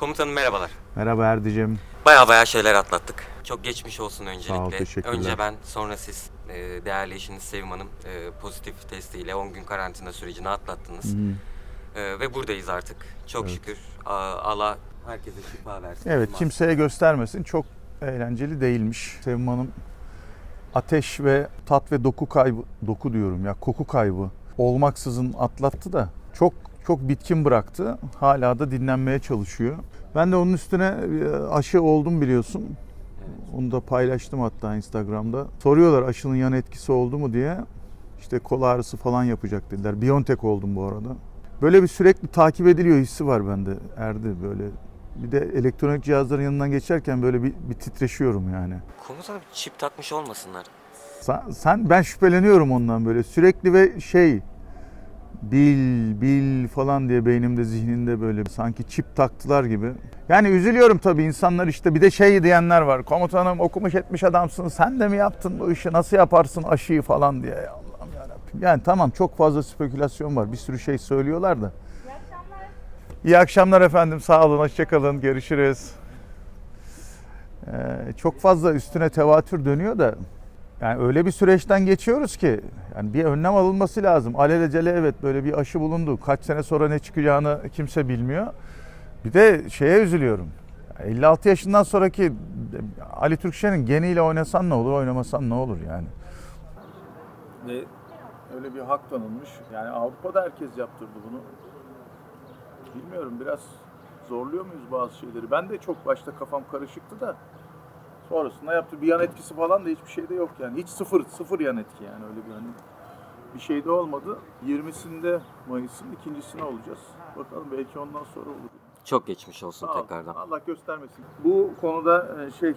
Komutanım merhabalar. Merhaba Erdicim. Baya baya şeyler atlattık. Çok geçmiş olsun öncelikle. Sağ ol, teşekkürler. Önce ben, sonra siz. Ee, değerli eşiniz Sevim Hanım e, pozitif testiyle 10 gün karantina sürecini atlattınız. Ee, ve buradayız artık. Çok şükür. Aa, Allah herkese şifa versin. Evet kimseye göstermesin. Çok eğlenceli değilmiş. Sevim Hanım ateş ve tat ve doku kaybı, doku diyorum ya koku kaybı olmaksızın atlattı da çok çok bitkin bıraktı. Hala da dinlenmeye çalışıyor. Ben de onun üstüne e, aşı oldum biliyorsun. Onu da paylaştım hatta Instagram'da. Soruyorlar aşının yan etkisi oldu mu diye. İşte kol ağrısı falan yapacak dediler. Biontech oldum bu arada. Böyle bir sürekli takip ediliyor hissi var bende Erdi böyle. Bir de elektronik cihazların yanından geçerken böyle bir, bir titreşiyorum yani. Komutanım çip takmış olmasınlar. Sen, sen ben şüpheleniyorum ondan böyle sürekli ve şey bil bil falan diye beynimde zihninde böyle sanki çip taktılar gibi. Yani üzülüyorum tabii insanlar işte bir de şey diyenler var. Komutanım okumuş etmiş adamsın sen de mi yaptın bu işi nasıl yaparsın aşıyı falan diye. Ya Allah'ım yarabbim. Yani tamam çok fazla spekülasyon var bir sürü şey söylüyorlar da. İyi akşamlar efendim sağ olun hoşçakalın görüşürüz. Ee, çok fazla üstüne tevatür dönüyor da yani öyle bir süreçten geçiyoruz ki yani bir önlem alınması lazım. Alelacele evet böyle bir aşı bulundu. Kaç sene sonra ne çıkacağını kimse bilmiyor. Bir de şeye üzülüyorum. 56 yaşından sonraki Ali Türkşen'in geniyle oynasan ne olur, oynamasan ne olur yani. Ve öyle bir hak tanınmış. Yani Avrupa'da herkes yaptırdı bunu. Bilmiyorum biraz zorluyor muyuz bazı şeyleri? Ben de çok başta kafam karışıktı da sonrasında yaptı. Bir yan etkisi falan da hiçbir şeyde yok yani. Hiç sıfır, sıfır yan etki yani öyle bir hani bir şey de olmadı. 20'sinde Mayıs'ın ikincisine olacağız. Bakalım belki ondan sonra olur. Çok geçmiş olsun Sağ tekrardan. Allah göstermesin. Bu konuda e, şey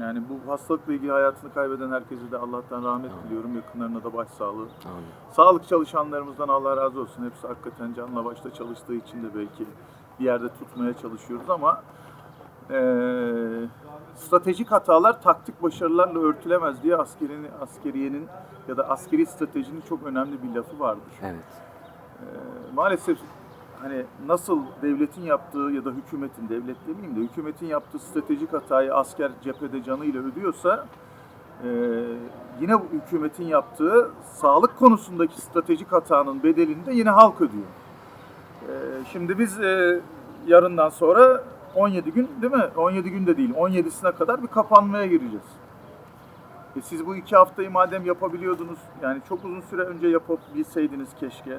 yani bu hastalıkla ilgili hayatını kaybeden herkese de Allah'tan rahmet diliyorum. Yakınlarına da başsağlığı. Amin. Sağlık çalışanlarımızdan Allah razı olsun. Hepsi hakikaten canla başla çalıştığı için de belki bir yerde tutmaya çalışıyoruz ama eee, stratejik hatalar taktik başarılarla örtülemez diye askerin, askeriyenin ya da askeri stratejinin çok önemli bir lafı vardır. Evet. Eee, maalesef hani nasıl devletin yaptığı ya da hükümetin, devlet demeyeyim de hükümetin yaptığı stratejik hatayı asker cephede canıyla ödüyorsa eee, yine hükümetin yaptığı sağlık konusundaki stratejik hatanın bedelini de yine halk ödüyor. Eee, şimdi biz eee, yarından sonra 17 gün değil mi? 17 gün de değil 17'sine kadar bir kapanmaya gireceğiz. E siz bu iki haftayı madem yapabiliyordunuz, yani çok uzun süre önce yapabilseydiniz keşke.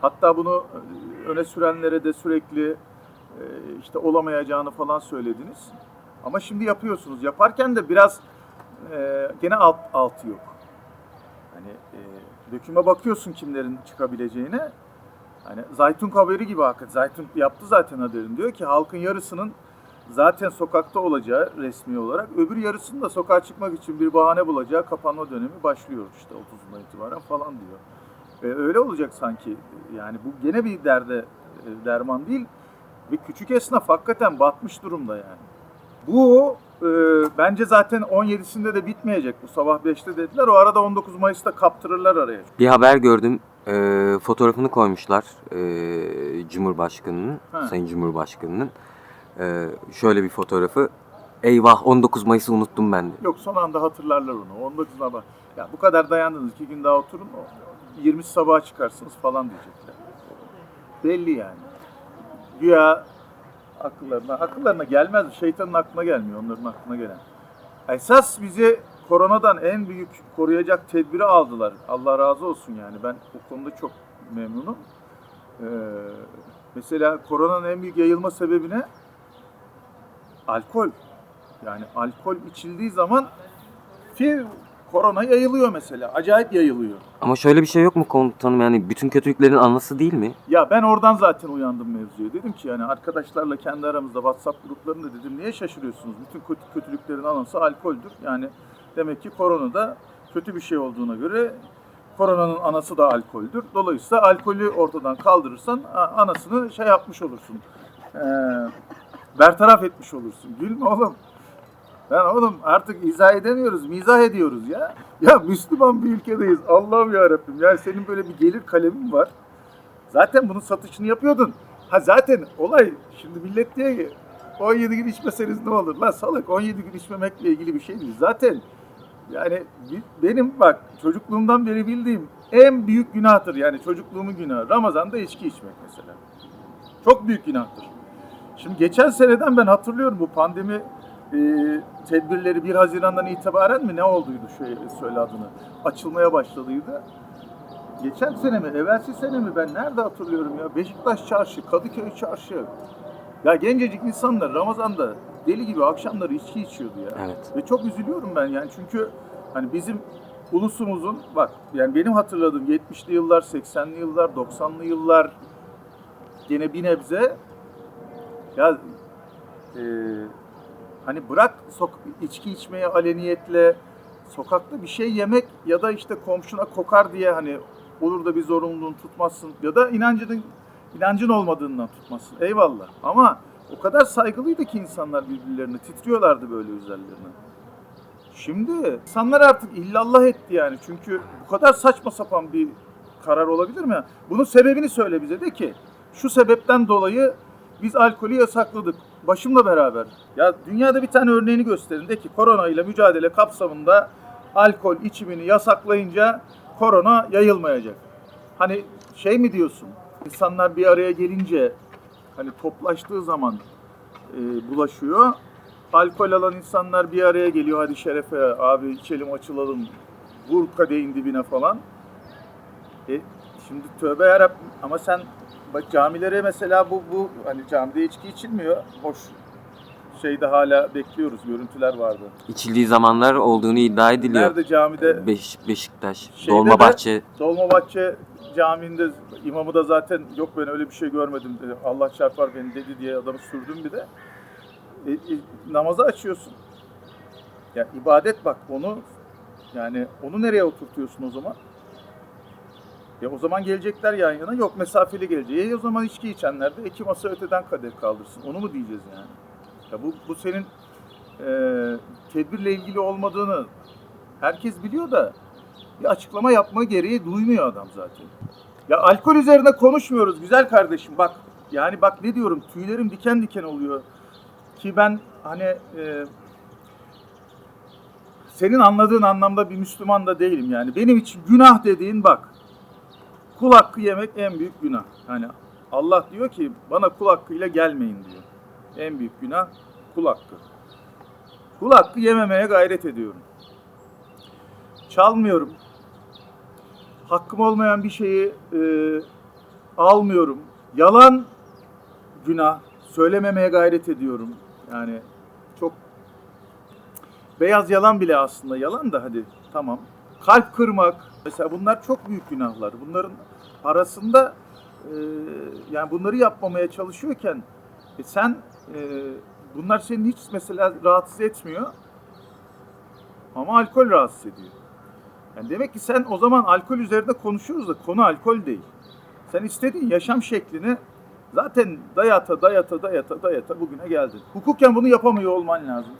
Hatta bunu e, öne sürenlere de sürekli e, işte olamayacağını falan söylediniz. Ama şimdi yapıyorsunuz. Yaparken de biraz e, gene alt, altı yok. Hani döküme bakıyorsun kimlerin çıkabileceğine. Hani Zaytun haberi gibi hakikaten. Zaytun yaptı zaten haberini. Diyor ki halkın yarısının zaten sokakta olacağı resmi olarak, öbür yarısının da sokağa çıkmak için bir bahane bulacağı kapanma dönemi başlıyor işte 30'undan itibaren falan diyor. E, öyle olacak sanki. Yani bu gene bir derde e, derman değil ve küçük esnaf hakikaten batmış durumda yani. Bu e, bence zaten 17'sinde de bitmeyecek. Bu sabah 5'te dediler. O arada 19 Mayıs'ta kaptırırlar araya. Bir haber gördüm. Ee, fotoğrafını koymuşlar ee, Cumhurbaşkanı'nın, Ha. Sayın Cumhurbaşkanı'nın. Ee, şöyle bir fotoğrafı. Eyvah 19 Mayıs'ı unuttum ben. Yok son anda hatırlarlar onu. 19 sabah. Ya bu kadar dayandınız. iki gün daha oturun. 20 sabaha çıkarsınız falan diyecekler. Belli yani. Güya akıllarına, akıllarına gelmez. Şeytanın aklına gelmiyor onların aklına gelen. Esas bizi koronadan en büyük koruyacak tedbiri aldılar. Allah razı olsun yani. Ben bu konuda çok memnunum. Ee, mesela koronanın en büyük yayılma sebebi ne? Alkol. Yani alkol içildiği zaman ki korona yayılıyor mesela. Acayip yayılıyor. Ama şöyle bir şey yok mu komutanım yani bütün kötülüklerin anası değil mi? Ya ben oradan zaten uyandım mevzuya. Dedim ki yani arkadaşlarla kendi aramızda WhatsApp gruplarında dedim niye şaşırıyorsunuz? Bütün kötü kötülüklerin anası alkoldür. Yani demek ki korona da kötü bir şey olduğuna göre koronanın anası da alkoldür. Dolayısıyla alkolü ortadan kaldırırsan anasını şey yapmış olursun. Ee, bertaraf etmiş olursun. Gülme oğlum. Ben oğlum artık izah edemiyoruz, mizah ediyoruz ya. Ya Müslüman bir ülkedeyiz. Allah'ım ya Rabbim. Yani senin böyle bir gelir kalemin var. Zaten bunun satışını yapıyordun. Ha zaten olay şimdi millet diye ki 17 gün içmeseniz ne olur? Lan salak 17 gün içmemekle ilgili bir şey değil. Zaten yani benim bak çocukluğumdan beri bildiğim en büyük günahtır. Yani çocukluğumun günahı. Ramazan'da içki içmek mesela. Çok büyük günahtır. Şimdi geçen seneden ben hatırlıyorum bu pandemi e, tedbirleri 1 Haziran'dan itibaren mi ne olduydu şöyle söyle adını. Açılmaya başladıydı. Geçen sene mi, evvelsi sene mi ben nerede hatırlıyorum ya? Beşiktaş Çarşı, Kadıköy Çarşı. Ya gencecik insanlar Ramazan'da deli gibi akşamları içki içiyordu ya. Evet. Ve çok üzülüyorum ben yani çünkü hani bizim ulusumuzun bak yani benim hatırladığım 70'li yıllar, 80'li yıllar, 90'lı yıllar gene bir nebze ya e, hani bırak sok içki içmeye aleniyetle sokakta bir şey yemek ya da işte komşuna kokar diye hani olur da bir zorunluluğun tutmazsın ya da inancının inancın olmadığından tutmazsın. Eyvallah. Ama o kadar saygılıydı ki insanlar birbirlerine titriyorlardı böyle üzerlerine. Şimdi insanlar artık illallah etti yani. Çünkü bu kadar saçma sapan bir karar olabilir mi? Bunun sebebini söyle bize de ki şu sebepten dolayı biz alkolü yasakladık. Başımla beraber. Ya dünyada bir tane örneğini gösterin de ki korona ile mücadele kapsamında alkol içimini yasaklayınca korona yayılmayacak. Hani şey mi diyorsun? İnsanlar bir araya gelince hani toplaştığı zaman e, bulaşıyor. Alkol alan insanlar bir araya geliyor. Hadi şerefe abi içelim açılalım. Vur kadehin dibine falan. E, şimdi tövbe yarabbim ama sen bak camilere mesela bu bu hani camide içki içilmiyor. Boş şeyde hala bekliyoruz. Görüntüler vardı. İçildiği zamanlar olduğunu iddia ediliyor. Nerede camide? Beş, Beşiktaş, Şeyde Dolmabahçe. Dolmabahçe Camii'nde imamı da zaten yok ben öyle bir şey görmedim dedi. Allah çarpar beni dedi diye adamı sürdüm bir de. E, e, namazı açıyorsun. Ya ibadet bak onu yani onu nereye oturtuyorsun o zaman? Ya o zaman gelecekler yan yana yok mesafeli gelecek. E o zaman içki içenler de iki masa öteden kadeh kaldırsın. Onu mu diyeceğiz yani? Ya bu, bu senin e, tedbirle ilgili olmadığını herkes biliyor da bir açıklama yapma gereği duymuyor adam zaten. Ya alkol üzerine konuşmuyoruz güzel kardeşim bak. Yani bak ne diyorum tüylerim diken diken oluyor. Ki ben hani e, senin anladığın anlamda bir Müslüman da değilim yani. Benim için günah dediğin bak. Kul hakkı yemek en büyük günah. Yani Allah diyor ki bana kul hakkıyla gelmeyin diyor. En büyük günah kul hakkı. Kul hakkı yememeye gayret ediyorum. Çalmıyorum. Hakkım olmayan bir şeyi e, almıyorum. Yalan günah. Söylememeye gayret ediyorum. Yani çok beyaz yalan bile aslında yalan da hadi tamam. Kalp kırmak mesela bunlar çok büyük günahlar. Bunların arasında e, yani bunları yapmamaya çalışıyorken e, sen e, bunlar seni hiç mesela rahatsız etmiyor. Ama alkol rahatsız ediyor. Yani demek ki sen o zaman alkol üzerinde konuşuyoruz da konu alkol değil. Sen istediğin yaşam şeklini zaten dayata dayata dayata dayata bugüne geldin. Hukuken bunu yapamıyor olman lazım.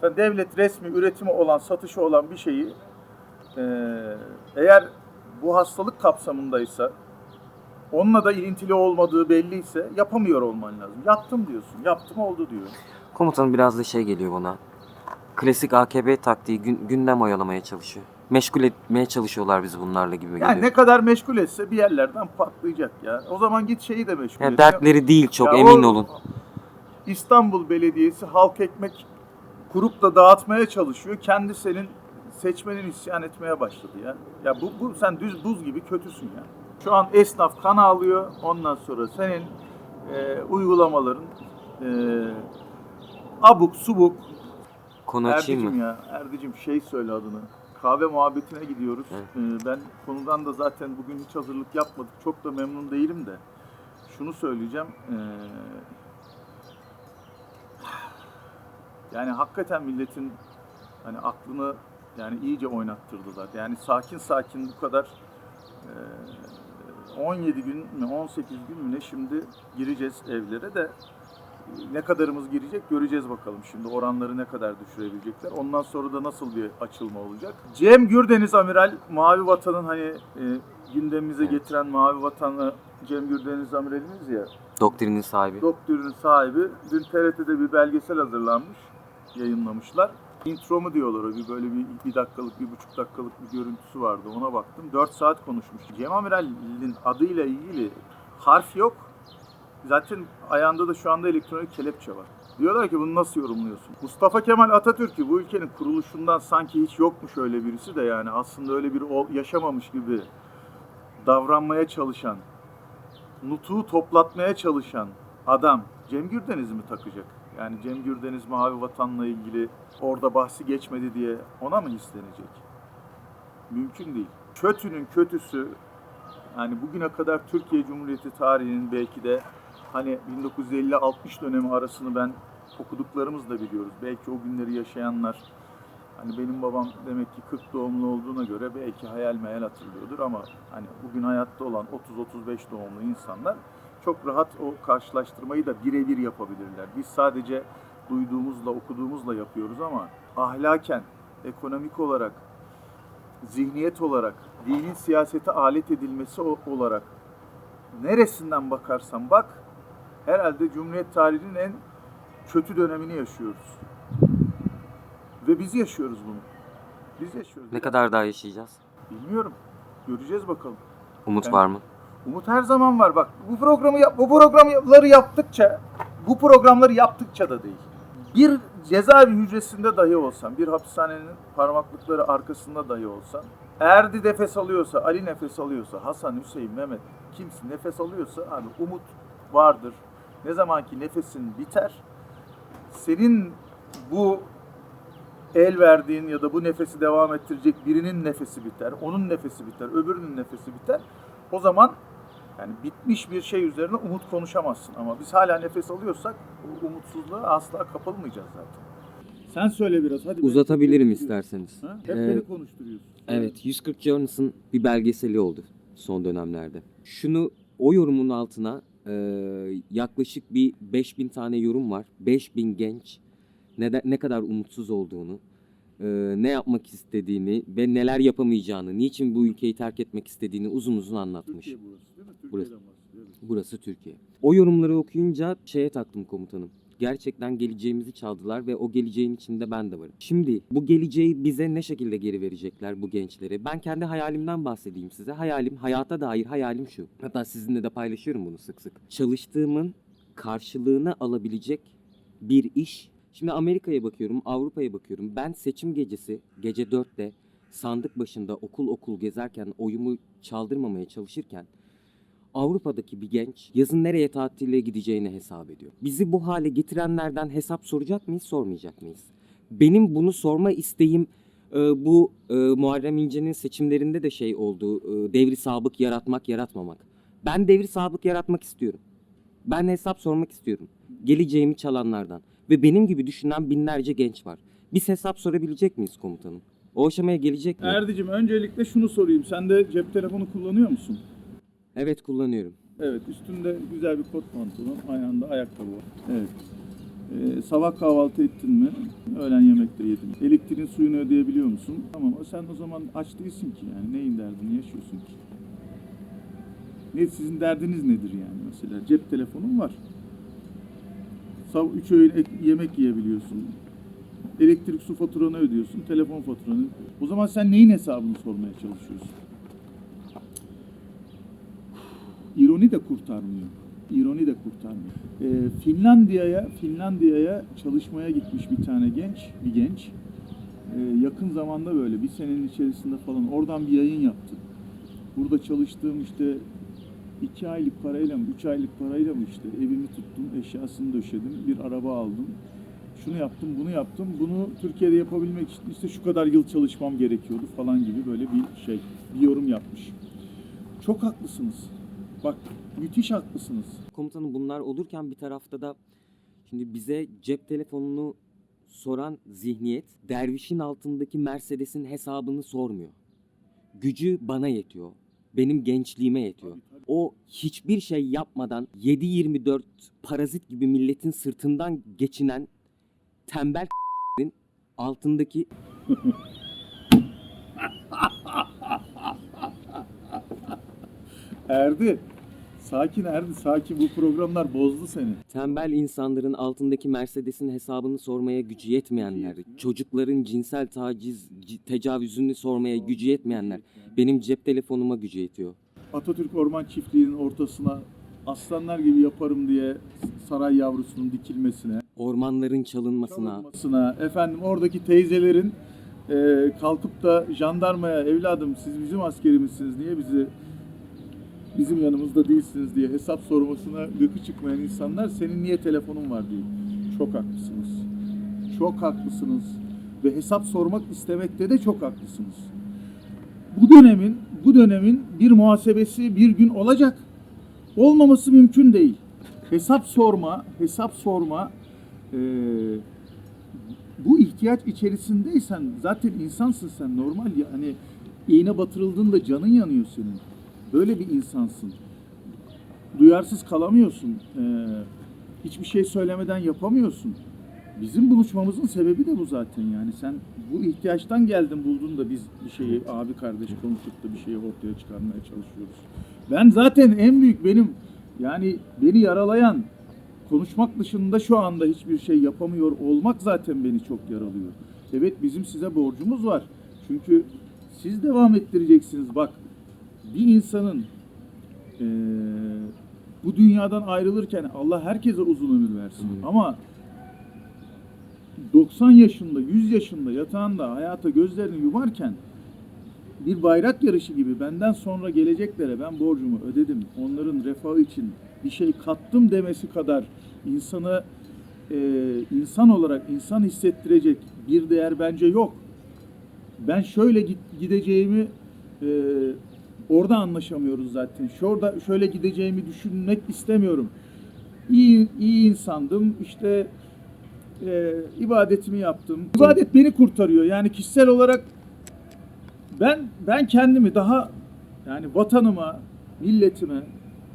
Sen devlet resmi üretimi olan, satışı olan bir şeyi eee, eğer bu hastalık kapsamındaysa onunla da ilintili olmadığı belliyse yapamıyor olman lazım. Yaptım diyorsun. Yaptım oldu diyor. Komutanım biraz da şey geliyor bana. Klasik AKP taktiği gün, gündem oyalamaya çalışıyor. Meşgul etmeye çalışıyorlar bizi bunlarla gibi geliyor. Yani ne kadar meşgul etse bir yerlerden patlayacak ya. O zaman git şeyi de meşgul Yani et. dertleri değil çok Ya emin o olun. İstanbul Belediyesi halk ekmek kurup da dağıtmaya çalışıyor. Kendi senin seçmenin isyan etmeye başladı ya. Ya bu, bu sen düz buz gibi kötüsün ya. Şu an esnaf kan ağlıyor. Ondan sonra senin e, uygulamaların e, abuk subuk. Konu açayım Erdicim mı? ya. Erdicim şey söyle adını. Kahve muhabbetine gidiyoruz. Ee, ben konudan da zaten bugün hiç hazırlık yapmadık. Çok da memnun değilim de. Şunu söyleyeceğim. Ee, yani hakikaten milletin hani aklını yani iyice oynattırdılar. Yani sakin sakin bu kadar ee, 17 gün mü 18 gün mü ne şimdi gireceğiz evlere de ne kadarımız girecek göreceğiz bakalım şimdi oranları ne kadar düşürebilecekler. Ondan sonra da nasıl bir açılma olacak. Cem Gürdeniz Amiral Mavi Vatan'ın hani e, gündemimize Evet. getiren Mavi Vatan'ı Cem Gürdeniz Amiralimiz ya. Doktrinin sahibi. doktrinin sahibi. Dün TRT'de bir belgesel hazırlanmış, yayınlamışlar. Intro mu diyorlar bir böyle bir, bir dakikalık, bir buçuk dakikalık bir görüntüsü vardı. Ona baktım. 4 saat konuşmuş. Cem Amiral'in adıyla ilgili harf yok. Zaten ayağında da şu anda elektronik kelepçe var. Diyorlar ki bunu nasıl yorumluyorsun? Mustafa Kemal Atatürk'ü bu ülkenin kuruluşundan sanki hiç yokmuş öyle birisi de yani aslında öyle bir yaşamamış gibi davranmaya çalışan, nutuğu toplatmaya çalışan adam Cem Gürdeniz'i mi takacak? Yani Cem Gürdeniz Mavi Vatan'la ilgili orada bahsi geçmedi diye ona mı hislenecek? Mümkün değil. Kötünün kötüsü yani bugüne kadar Türkiye Cumhuriyeti tarihinin belki de hani 1950-60 dönemi arasını ben okuduklarımız da biliyoruz. Belki o günleri yaşayanlar hani benim babam demek ki 40 doğumlu olduğuna göre belki hayal meyal hatırlıyordur ama hani bugün hayatta olan 30-35 doğumlu insanlar çok rahat o karşılaştırmayı da birebir yapabilirler. Biz sadece duyduğumuzla, okuduğumuzla yapıyoruz ama ahlaken, ekonomik olarak, zihniyet olarak, dinin siyasete alet edilmesi olarak neresinden bakarsan bak herhalde Cumhuriyet tarihinin en kötü dönemini yaşıyoruz. Ve biz yaşıyoruz bunu. Biz yaşıyoruz. Ne kadar daha yaşayacağız? Bilmiyorum. Göreceğiz bakalım. Umut Ben- var mı? Umut her zaman var. Bak bu programı yap, bu programları yaptıkça, bu programları yaptıkça da değil. Bir cezaevi hücresinde dahi olsan, bir hapishanenin parmaklıkları arkasında dahi olsan, Erdi nefes alıyorsa, Ali nefes alıyorsa, Hasan, Hüseyin, Mehmet kimse nefes alıyorsa abi umut vardır. Ne zaman ki nefesin biter, senin bu el verdiğin ya da bu nefesi devam ettirecek birinin nefesi biter, onun nefesi biter, öbürünün nefesi biter. O zaman yani bitmiş bir şey üzerine umut konuşamazsın ama biz hala nefes alıyorsak umutsuzluğa asla kapılmayacağız zaten. Sen söyle biraz hadi. Uzatabilirim isterseniz. Ha? Hep Ee, beni konuşturuyorsun. Evet, 140 Journals'ın bir belgeseli oldu son dönemlerde. Şunu o yorumun altına e, yaklaşık bir 5000 tane yorum var. 5000 genç ne, ne kadar umutsuz olduğunu, e, ne yapmak istediğini ve neler yapamayacağını, niçin bu ülkeyi terk etmek istediğini uzun uzun anlatmış. Türkiye burası değil mi? Türkiye'den Burası. Burası Türkiye. O yorumları okuyunca şeye taktım komutanım. Gerçekten geleceğimizi çaldılar ve o geleceğin içinde ben de varım. Şimdi bu geleceği bize ne şekilde geri verecekler bu gençlere? Ben kendi hayalimden bahsedeyim size. Hayalim, hayata dair hayalim şu. Hatta sizinle de paylaşıyorum bunu sık sık. Çalıştığımın karşılığını alabilecek bir iş. Şimdi Amerika'ya bakıyorum, Avrupa'ya bakıyorum. Ben seçim gecesi, gece 4'te sandık başında okul okul gezerken, oyumu çaldırmamaya çalışırken Avrupa'daki bir genç yazın nereye tatile gideceğini hesap ediyor. Bizi bu hale getirenlerden hesap soracak mıyız, sormayacak mıyız? Benim bunu sorma isteğim e, bu e, Muharrem İnce'nin seçimlerinde de şey oldu. E, devri sabık yaratmak, yaratmamak. Ben devri sabık yaratmak istiyorum. Ben hesap sormak istiyorum. Geleceğimi çalanlardan. Ve benim gibi düşünen binlerce genç var. Biz hesap sorabilecek miyiz komutanım? O aşamaya gelecek mi? Erdicim öncelikle şunu sorayım. Sen de cep telefonu kullanıyor musun? Evet kullanıyorum. Evet, üstünde güzel bir kot pantolon, ayağında ayakkabı var. Evet. Ee, sabah kahvaltı ettin mi? Öğlen yemekte yedin. Elektriğin suyunu ödeyebiliyor musun? Tamam, sen o zaman aç değilsin ki yani. Neyin derdini yaşıyorsun ki? Ne, sizin derdiniz nedir yani mesela? Cep telefonun var. Sabah üç öğün ek- yemek yiyebiliyorsun. Elektrik su faturanı ödüyorsun, telefon faturanı. O zaman sen neyin hesabını sormaya çalışıyorsun? İroni de kurtarmıyor. İroni de kurtarmıyor. Ee, Finlandiya'ya Finlandiya'ya çalışmaya gitmiş bir tane genç, bir genç. Ee, yakın zamanda böyle bir senenin içerisinde falan oradan bir yayın yaptı. Burada çalıştığım işte iki aylık parayla mı, üç aylık parayla mı işte evimi tuttum, eşyasını döşedim, bir araba aldım. Şunu yaptım, bunu yaptım. Bunu Türkiye'de yapabilmek için işte şu kadar yıl çalışmam gerekiyordu falan gibi böyle bir şey, bir yorum yapmış. Çok haklısınız. Bak müthiş haklısınız. Komutanım bunlar olurken bir tarafta da şimdi bize cep telefonunu soran zihniyet dervişin altındaki Mercedes'in hesabını sormuyor. Gücü bana yetiyor. Benim gençliğime yetiyor. O hiçbir şey yapmadan 7-24 parazit gibi milletin sırtından geçinen tembel altındaki Erdi. Sakin Erdi sakin bu programlar bozdu seni. Tembel insanların altındaki Mercedes'in hesabını sormaya gücü yetmeyenler, çocukların cinsel taciz, tecavüzünü sormaya gücü yetmeyenler, benim cep telefonuma gücü yetiyor. Atatürk Orman Çiftliği'nin ortasına aslanlar gibi yaparım diye saray yavrusunun dikilmesine, Ormanların çalınmasına, çalınmasına, efendim oradaki teyzelerin e, kalkıp da jandarmaya evladım siz bizim askerimizsiniz niye bizi bizim yanımızda değilsiniz diye hesap sormasına gıkı çıkmayan insanlar senin niye telefonun var diye. Çok haklısınız. Çok haklısınız. Ve hesap sormak istemekte de çok haklısınız. Bu dönemin bu dönemin bir muhasebesi bir gün olacak. Olmaması mümkün değil. Hesap sorma, hesap sorma eee, bu ihtiyaç içerisindeysen zaten insansın sen normal ya hani iğne batırıldığında canın yanıyor senin. Böyle bir insansın. Duyarsız kalamıyorsun. Eee, hiçbir şey söylemeden yapamıyorsun. Bizim buluşmamızın sebebi de bu zaten yani. Sen bu ihtiyaçtan geldin buldun da biz bir şeyi abi kardeş konuşup da bir şeyi ortaya çıkarmaya çalışıyoruz. Ben zaten en büyük benim yani beni yaralayan konuşmak dışında şu anda hiçbir şey yapamıyor olmak zaten beni çok yaralıyor. Evet bizim size borcumuz var. Çünkü siz devam ettireceksiniz. Bak bir insanın eee, bu dünyadan ayrılırken Allah herkese uzun ömür versin. Ama 90 yaşında, 100 yaşında yatağında hayata gözlerini yumarken bir bayrak yarışı gibi benden sonra geleceklere ben borcumu ödedim. Onların refahı için bir şey kattım demesi kadar insanı e, insan olarak insan hissettirecek bir değer bence yok. Ben şöyle git- gideceğimi e, orada anlaşamıyoruz zaten. Şurada şöyle gideceğimi düşünmek istemiyorum. İyi, iyi insandım. İşte e, ibadetimi yaptım. İbadet beni kurtarıyor. Yani kişisel olarak ben ben kendimi daha yani vatanıma, milletime,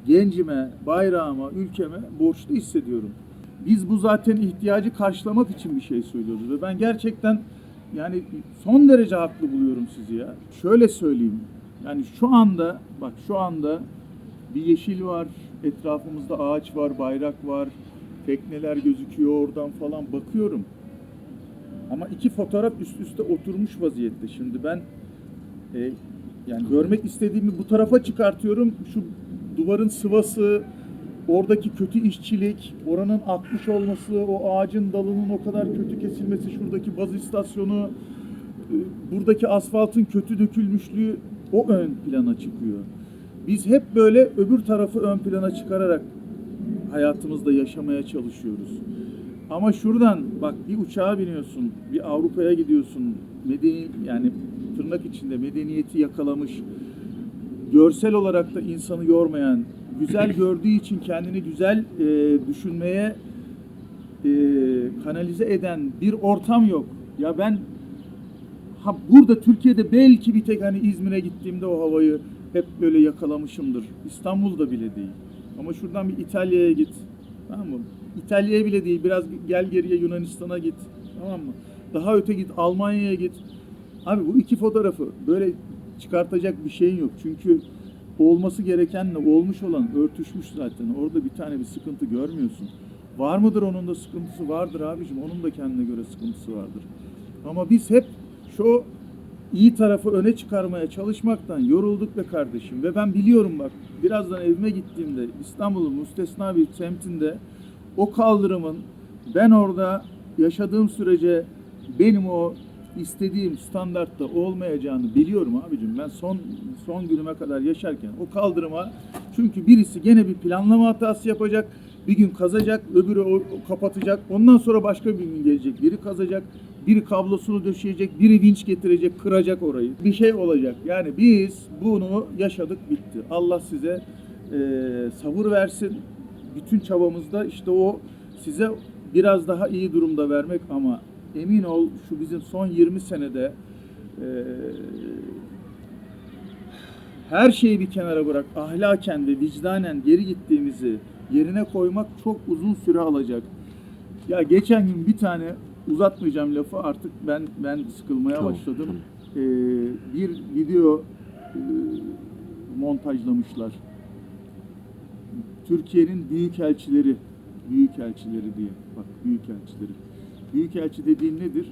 gencime, bayrağıma, ülkeme borçlu hissediyorum. Biz bu zaten ihtiyacı karşılamak için bir şey söylüyoruz ve ben gerçekten yani son derece haklı buluyorum sizi ya. Şöyle söyleyeyim. Yani şu anda bak şu anda bir yeşil var, etrafımızda ağaç var, bayrak var, tekneler gözüküyor oradan falan bakıyorum. Ama iki fotoğraf üst üste oturmuş vaziyette. Şimdi ben e, yani görmek istediğimi bu tarafa çıkartıyorum. Şu duvarın sıvası, oradaki kötü işçilik, oranın akmış olması, o ağacın dalının o kadar kötü kesilmesi, şuradaki baz istasyonu, e, buradaki asfaltın kötü dökülmüşlüğü o ön plana çıkıyor. Biz hep böyle öbür tarafı ön plana çıkararak hayatımızda yaşamaya çalışıyoruz. Ama şuradan bak bir uçağa biniyorsun, bir Avrupa'ya gidiyorsun, medeni yani tırnak içinde medeniyeti yakalamış, görsel olarak da insanı yormayan, güzel gördüğü için kendini güzel e, düşünmeye e, kanalize eden bir ortam yok. Ya ben ha burada Türkiye'de belki bir tek hani İzmir'e gittiğimde o havayı hep böyle yakalamışımdır. İstanbul'da bile değil. Ama şuradan bir İtalya'ya git. Tamam mı? İtalya'ya bile değil. Biraz gel geriye Yunanistan'a git. Tamam mı? Daha öte git. Almanya'ya git. Abi bu iki fotoğrafı böyle çıkartacak bir şeyin yok. Çünkü olması gerekenle olmuş olan örtüşmüş zaten. Orada bir tane bir sıkıntı görmüyorsun. Var mıdır onun da sıkıntısı? Vardır abicim. Onun da kendine göre sıkıntısı vardır. Ama biz hep şu iyi tarafı öne çıkarmaya çalışmaktan yorulduk be kardeşim. Ve ben biliyorum bak birazdan evime gittiğimde İstanbul'un müstesna bir semtinde o kaldırımın ben orada yaşadığım sürece benim o istediğim standartta olmayacağını biliyorum abicim. Ben son son günüme kadar yaşarken o kaldırıma çünkü birisi gene bir planlama hatası yapacak. Bir gün kazacak, öbürü o, o kapatacak. Ondan sonra başka bir gün gelecek. Biri kazacak, biri kablosunu döşeyecek, biri vinç getirecek, kıracak orayı. Bir şey olacak. Yani biz bunu yaşadık, bitti. Allah size e, sabır versin. Bütün çabamızda işte o size biraz daha iyi durumda vermek ama emin ol şu bizim son 20 senede e, her şeyi bir kenara bırak ahlaken ve vicdanen geri gittiğimizi yerine koymak çok uzun süre alacak. Ya geçen gün bir tane uzatmayacağım lafı artık ben ben sıkılmaya Tamam, başladım. tamam. Ee, bir video e, montajlamışlar. Türkiye'nin büyükelçileri, büyükelçileri diye. Bak büyükelçileri. Büyükelçi dediğin nedir?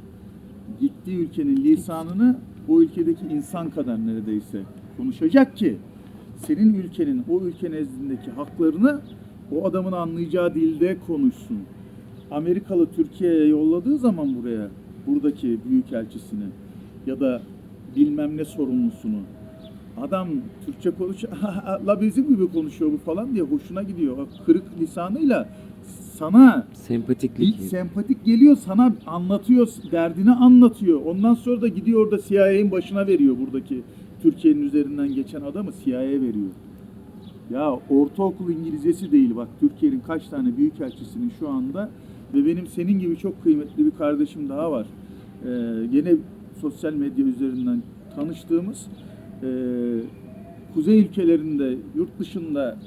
Gittiği ülkenin lisanını o ülkedeki insan kadar neredeyse konuşacak ki senin ülkenin o ülke nezdindeki haklarını o adamın anlayacağı dilde konuşsun. Amerikalı Türkiye'ye yolladığı zaman buraya buradaki büyükelçisini ya da bilmem ne sorumlusunu adam Türkçe konuşuyor, la bizim gibi konuşuyor bu falan diye hoşuna gidiyor. Kırık lisanıyla sana Sempatiklik. sempatik geliyor sana anlatıyor, derdini anlatıyor. Ondan sonra da gidiyor orada CIA'nin başına veriyor buradaki Türkiye'nin üzerinden geçen adamı CIA'ya veriyor. Ya ortaokul İngilizcesi değil bak Türkiye'nin kaç tane büyükelçisinin şu anda ve benim senin gibi çok kıymetli bir kardeşim daha var. Ee, yine sosyal medya üzerinden tanıştığımız ee, kuzey ülkelerinde yurt dışında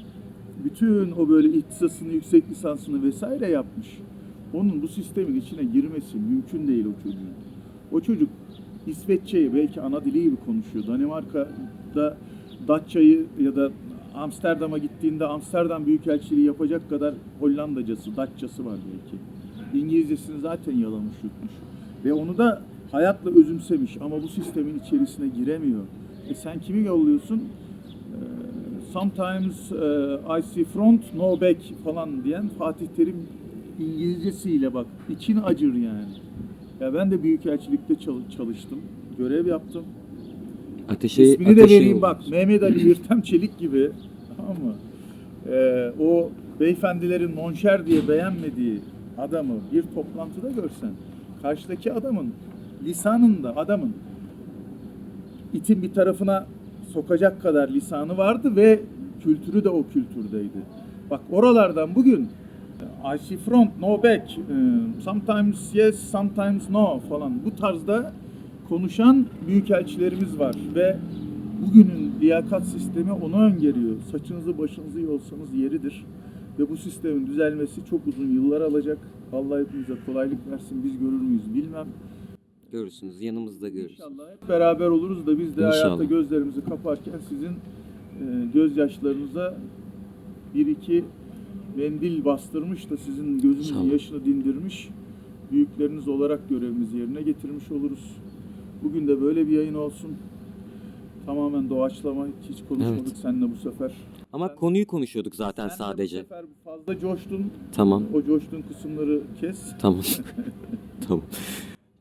bütün o böyle ihtisasını, yüksek lisansını vesaire yapmış. Onun bu sistemin içine girmesi mümkün değil o çocuğun. O çocuk İsveççeyi belki ana dili gibi konuşuyor. Danimarka'da Datça'yı ya da Amsterdam'a gittiğinde Amsterdam Büyükelçiliği yapacak kadar Hollandacası, Datçası var belki. İngilizcesini zaten yalamış yutmuş. Ve onu da hayatla özümsemiş ama bu sistemin içerisine giremiyor. E sen kimi yolluyorsun? Ee, Sometimes uh, I see front, no back falan diyen Fatih Terim İngilizcesiyle bak için acır yani. Ya ben de büyükelçilikte çal- çalıştım. Görev yaptım. Ateşe, İsmini de ateşe vereyim bak. Mehmet Ali Yırtem Çelik gibi. Tamam mı? Ee, o beyefendilerin monşer diye beğenmediği adamı bir toplantıda görsen karşıdaki adamın lisanında adamın itin bir tarafına sokacak kadar lisanı vardı ve kültürü de o kültürdeydi. Bak oralardan bugün I front, no back, e, sometimes yes, sometimes no falan bu tarzda konuşan büyükelçilerimiz var ve bugünün liyakat sistemi onu öngörüyor. Saçınızı başınızı yolsanız yeridir. Ve bu sistemin düzelmesi çok uzun yıllar alacak. Allah hepimize kolaylık versin. Biz görür müyüz bilmem. Görürsünüz. Yanımızda görürüz. İnşallah hep beraber oluruz da biz de İnşallah. hayatta gözlerimizi kaparken sizin e, gözyaşlarınıza bir iki mendil bastırmış da sizin gözünüzün yaşını dindirmiş büyükleriniz olarak görevimizi yerine getirmiş oluruz. Bugün de böyle bir yayın olsun. Tamamen doğaçlama hiç konuşmadık Evet. seninle bu sefer. Ama konuyu konuşuyorduk zaten Sen de sadece. bu sefer fazla coştun. Tamam. O coştuğun kısımları kes. Tamam. tamam.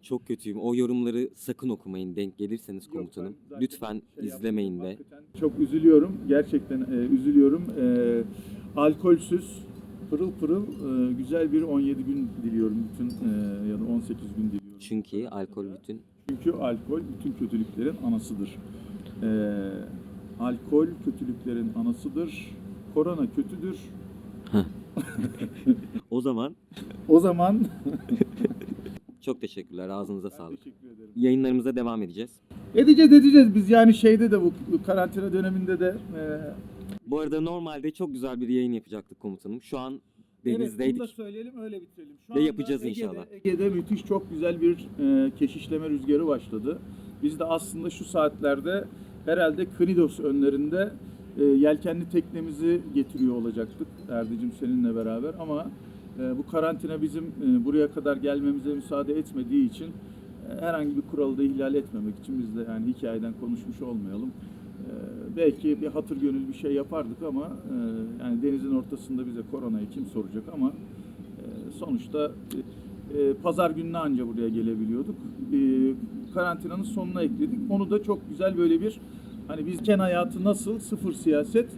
Çok kötüyüm. O yorumları sakın okumayın. Denk gelirseniz Yok, komutanım. zaten Lütfen şey izlemeyin de. Çok üzülüyorum. Gerçekten e, üzülüyorum. E, alkolsüz, pırıl pırıl e, güzel bir 17 gün diliyorum bütün e, ya da 18 gün diliyorum. Çünkü alkol bütün Çünkü alkol bütün kötülüklerin anasıdır. E, alkol kötülüklerin anasıdır. Korona kötüdür. O zaman O zaman çok teşekkürler. Ağzınıza sağlık. teşekkür ederim. Yayınlarımıza devam edeceğiz. Edeceğiz edeceğiz biz yani şeyde de bu karantina döneminde de e, Bu arada normalde çok güzel bir yayın yapacaktık komutanım. Şu an. Evet, bunu da söyleyelim öyle bitirelim. Şu Ve anda yapacağız Ege'de- inşallah. Ege'de müthiş çok güzel bir e, keşişleme rüzgarı başladı. Biz de aslında şu saatlerde herhalde Knidos önlerinde e, yelkenli teknemizi getiriyor olacaktık Erdicim seninle beraber ama e, bu karantina bizim e, buraya kadar gelmemize müsaade etmediği için e, herhangi bir kuralı da ihlal etmemek için biz de yani hikayeden konuşmuş olmayalım. E, belki bir hatır gönül bir şey yapardık ama e, yani denizin ortasında bize koronayı kim soracak ama e, sonuçta e, pazar gününe anca buraya gelebiliyorduk. E, karantinanın sonuna ekledik. Onu da çok güzel böyle bir hani bizken hayatı nasıl sıfır siyaset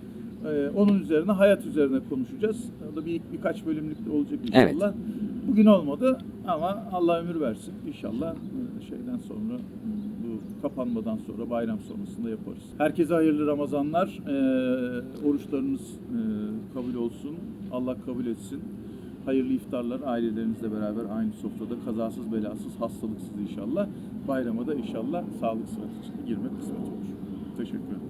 e, onun üzerine hayat üzerine konuşacağız. O da bir birkaç bölümlük de olacak inşallah. Bugün olmadı ama Allah ömür versin. İnşallah e, şeyden sonra bu kapanmadan sonra bayram sonrasında yaparız. Herkese hayırlı Ramazanlar. E, oruçlarınız e, kabul olsun. Allah kabul etsin. Hayırlı iftarlar ailelerinizle beraber aynı sofrada kazasız belasız hastalıksız inşallah. Bayrama da inşallah sağlık sıhhat içinde girmek kısmet olur. Teşekkür ederim.